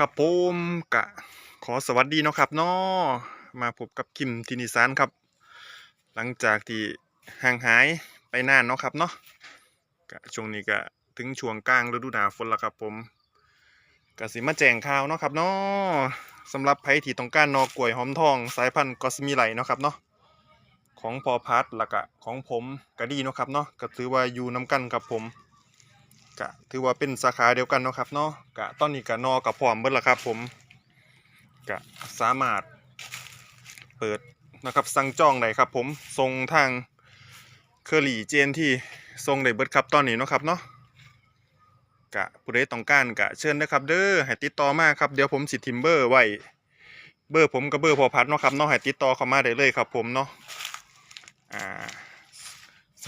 ครับผมกะขอสวัสดีเนาะครับเนาะมาพบกับคิมทินิสานครับ หลังจากที่ห่างหายไปนานเนาะครับเนาะกะช่วงนี้ก็ถึงช่วงกลางฤดูหนาวฝนแล้วครับผมกะสิมาแจงข่าวเนาะครับเนาะสำหรับไผ่ที่ต้องการนอกล้วยหอมทองสายพันธุ์กอสมิไลเนาะครับเนาะของพอพัดล้วก็ของผมก็ดีเนาะครับเนาะก็ถือว่าอยู่นํกันครับผม กะถือว่าเป็นสาขาเดียวกันเนาะครับเนาะกะตอนนี้กะนอกับพร้อมเบิดแล้วครับผมกะสามารถเปิดนะครับสั่งจองได้ครับผมส่งทางเคอรี่เจนที่ส่งได้เบิดครับตอนนี้เนาะครับเนาะกะผู้ใดต้องการกะเชิญนะครับเด้อให้ติดต่อมาครับเดี๋ยวผมสิทิมเบอร์ไว้เบอร์ผมกับเบอร์พอพัดเนาะครับเนาะให้ติดต่อเข้ามาได้เลยครับผมเนาะ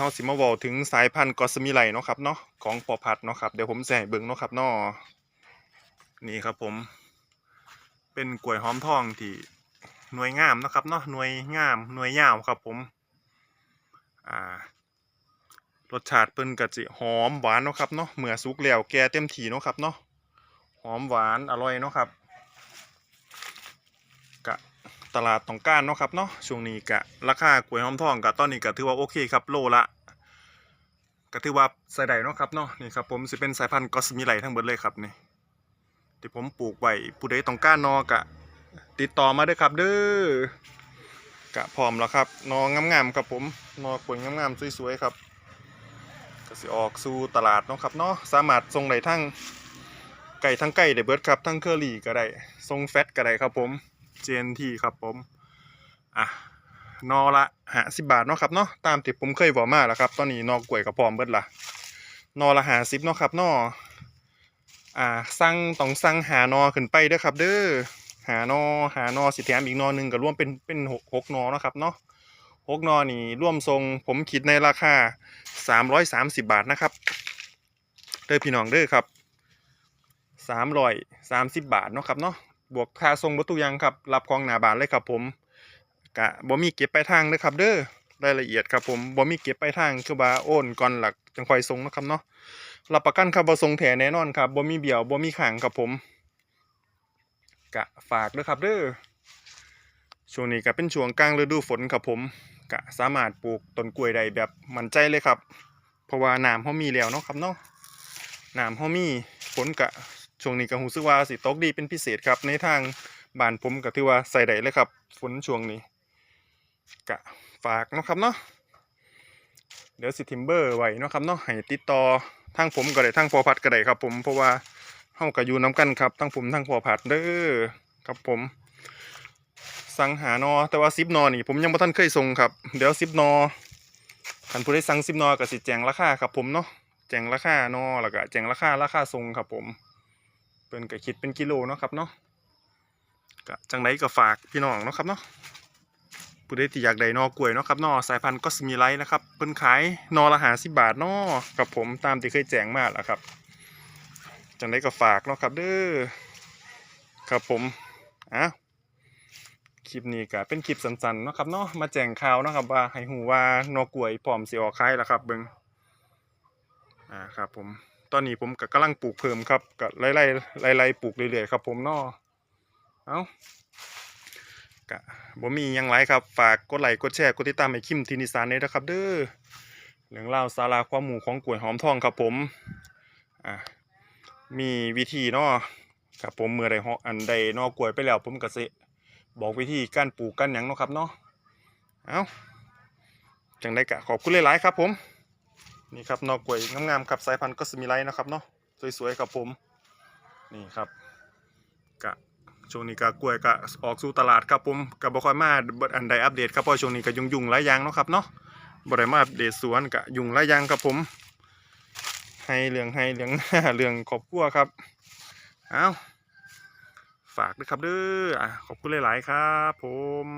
เฮาสิมาเว้าถึงสายพันธุ์กอสมิไลเนาะครับเนาะของปอพัดเนาะครับเดี๋ยวผมให้เบิ่งเนาะครับเนาะนี่ครับผม เป็นกล้วยหอมทองที่หน่วยงามเนาะครับเนาะหน่วยงามหน่วยยาวครับผมอ่ารสชาติเพิ่นก็สิหอมหวานเนาะครับเนาะเมื่อสุกแล้วแก่เต็มที่เนาะครับเนาะหอมหวานอร่อยเนาะครับกะ ตลาดต้องการเนาะครับเนาะช่วงนี้กะราคากล้วยหอมทองกะตอนนี้กะถือว่าโอเคครับโลละก็ถือว่าใส่ได้เนาะครับเนาะนี่ครับผมสิเป็นสายพันธุ์กอสมิไลทั้งเบิดเลยครับนี่ที่ผมปลูกไว้ผู้ใดต้องการนอกะ ติดต่อมาเด้อครับ เด้อกะพร้อมแล้วครับนองามๆครับผมนอกล้วยงามๆสวยๆครับก็สิออกสู่ตลาดเนาะครับเนาะสามารถส่งได้ทั้งไก่ทั้งไก่ได้เบิดครับทั้งเคอรี่ก็ได้ส่งแฟตก็ได้ครับผม เจนที่ครับผม อะนอละหาสิบบาทเนาะครับเนาะตามที่ผมเคยบอกมาแล้วครับ ตอนนี้นอกล้วยกับพร้อมเบิดละนอละหาสิบเนาะครับนออ่าสั่งต้องสั่งหานอขึ้นไปเด้อครับ เด้อหานอหานอสิแถมอีกนอหนึ่งก็รวมเป็นเป็นหกหกนอเนาะครับเนาะหกนอนี่ร่วมทรงผมคิดในราคาสามร้อยสามสิบบาทนะครับ เด้อพี่น้องเด้อครับสามร้อยสามสิบบาทเนาะครับเนาะ บวกค่าส่งบรรทุกยังครับ รับของหนาบานเลยครับผมกะบ่มีเก็บไปทางเด้อครับ เด้อรายละเอียดครับผมบ่มีเก็บไปทางคือว่าโอนก่อนหลักจังคอยส่งนะครับเนาะรับประกันครับว่าส่งแท้แน่นอนครับบ่มีเบี้ยวบ่มีขังครับผมกะฝากเด้อครับเด้อช่วงนี้ก็เป็นช่วงกลางฤดูฝนครับผมกะสามารถปลูกต้นกล้วยได้แบบมั่นใจเลยครับ เพราะว่าน้ำเฮามีแล้วเนาะครับเนาะน้ำเฮามีฝนกะ ช่วงนี้ก็รู้สึกว่าสิตกดีเป็นพิเศษครับ ในทางบ้านผมก็ถือว่าใส่ได้เลยครับฝนช่วงนี้กะฝากนะครับเนาะเดี๋ยวสิทิมเบอร์ไว้เนาะครับเนาะให้ติดต่อทางผมก็ได้ทางพอพัดก็ได้ครับ ผมเพราะว่าเฮาก็อยู่น้กันครับทั้งผมทั้งพอพัดเด้อครับผม สั่งหานอแต่ว่าซิปนอนี่ ผมยังบ่ทันเคยส่งครับ เดี๋ยวซิปนอคันผู้ใดสั่งซิปนอก็สิแจงราคาครับผมเนาะแจงราคานอแล้วก็แจงราคาราคาส่งครับผม เพิ่นก็คิดเป็นกิโลเนาะครับเนาะก็จังไดก็ฝากพี่น้องเนาะครับเนาะผู้ใดที่อยากได้นอกล้วยเนาะครับเนาะสายพันธุ์ก็สมีไลท์นะครับเพิ่นขายนอละ50บาทเนาะกับผมตามที่เคยแจ้งมาแล้วครับจังไดก็ฝากเนาะครับเด้อครับผมอะคลิปนี้ก็เป็นคลิปสั้นๆเนาะครับเนาะมาแจ้งข่าวเนาะครับว่าให้ฮู้ว่านอกล้วยพร้อมสิออกขายแล้วครับเบิ่งอ่าครับผม ตอนนี้ผมก็กำลังปลูกเพิ่มครับก็ไล่ไล่ไล่ไล่ปลูกเรื่อยๆครับ ผมนาะเอากะบ่มียังไรครับ ฝากกดไลค์กดแชร์กดติดตามให้คิมทีนิสานเด้นะครับ เด้อเรื่องราสาระความหมู่ของกล้วยหอมทองครับผมอ่ามีวิธีเนาะครับผมเมื่อใดหาะอันใดนอกล้วยไปแล้ว ผมก็สิบอกวิธีการปลูกกันหยังเนาะครับเนาะเอ้าจังได้กะขอบคุณหลายๆครับผม นี่ครับนอกกล้วยงามๆครับสายพันธุ์ก็สมิไลท์นะครับเนาะสวยๆครับผมนี่ครับกะช่วงนี้ก็กล้วยก็ออกสู่ตลาดครับผมกับบ่ค่อยมาอันใดอัปเดตครับเพราะช่วงนี้ก็ยุ่งๆหลายอย่างเนาะครับเนาะบ่ได้มาอัปเดตสวนก็ยุ่งหลายอย่างครับผม ให้เรื่องให้เรื่องเรื่องครอบครัวครับเอาฝากด้วยครับเด้อขอบคุณหลาย ๆ ครับ ผม